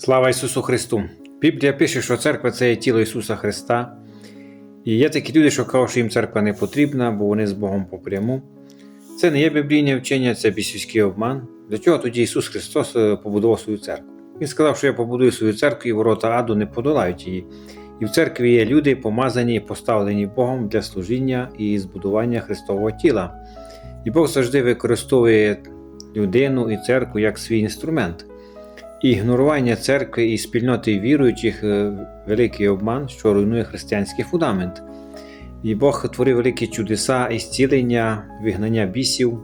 Слава Ісусу Христу! Біблія пише, що церква це є тіло Ісуса Христа. І є такі люди, що кажуть, що їм церква не потрібна, бо вони з Богом попряму. Це не є біблійне вчення, це бісівський обман. Для чого тоді Ісус Христос е, побудував свою церкву? Він сказав, що я побудую свою церкву, і ворота аду не подолають її. І в церкві є люди, помазані і поставлені Богом для служіння і збудування Христового тіла. І Бог завжди використовує людину і церкву як свій інструмент. Ігнорування церкви і спільноти віруючих е, великий обман, що руйнує християнський фундамент. І Бог творив великі чудеса і зцілення, вигнання бісів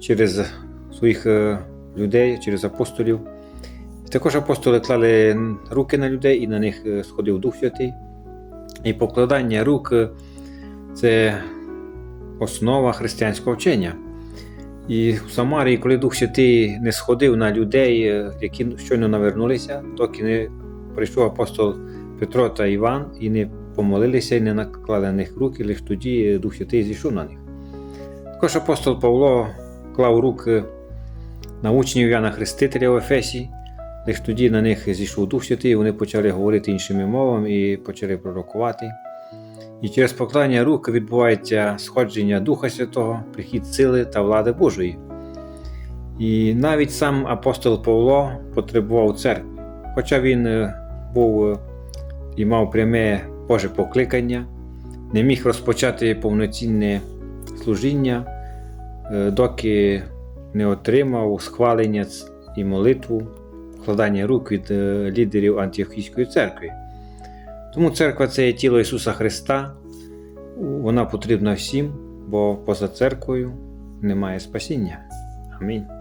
через своїх е, людей, через апостолів. Також апостоли клали руки на людей і на них е, сходив Дух Святий. І покладання рук це основа християнського вчення. І в Самарії, коли Дух Святий не сходив на людей, е, які щойно навернулися, доки не прийшов апостол Петро та Іван і не помолилися і не наклали на них руки, лише тоді Дух Святий зійшов на них. Також апостол Павло клав руки на учнів Яна Хрестителя в Ефесі, лише тоді на них зійшов Дух Святий, вони почали говорити іншими мовами і почали пророкувати. І через покладання рук відбувається сходження Духа Святого, прихід сили та влади Божої. І навіть сам апостол Павло потребував церкви, хоча він е, був е, і мав пряме Боже покликання, не міг розпочати повноцінне служіння, е, доки не отримав схвалення і молитву, вкладання рук від лідерів Антиохійської церкви. Тому церква це є тіло Ісуса Христа, вона потрібна всім, бо поза церквою немає спасіння. Амінь.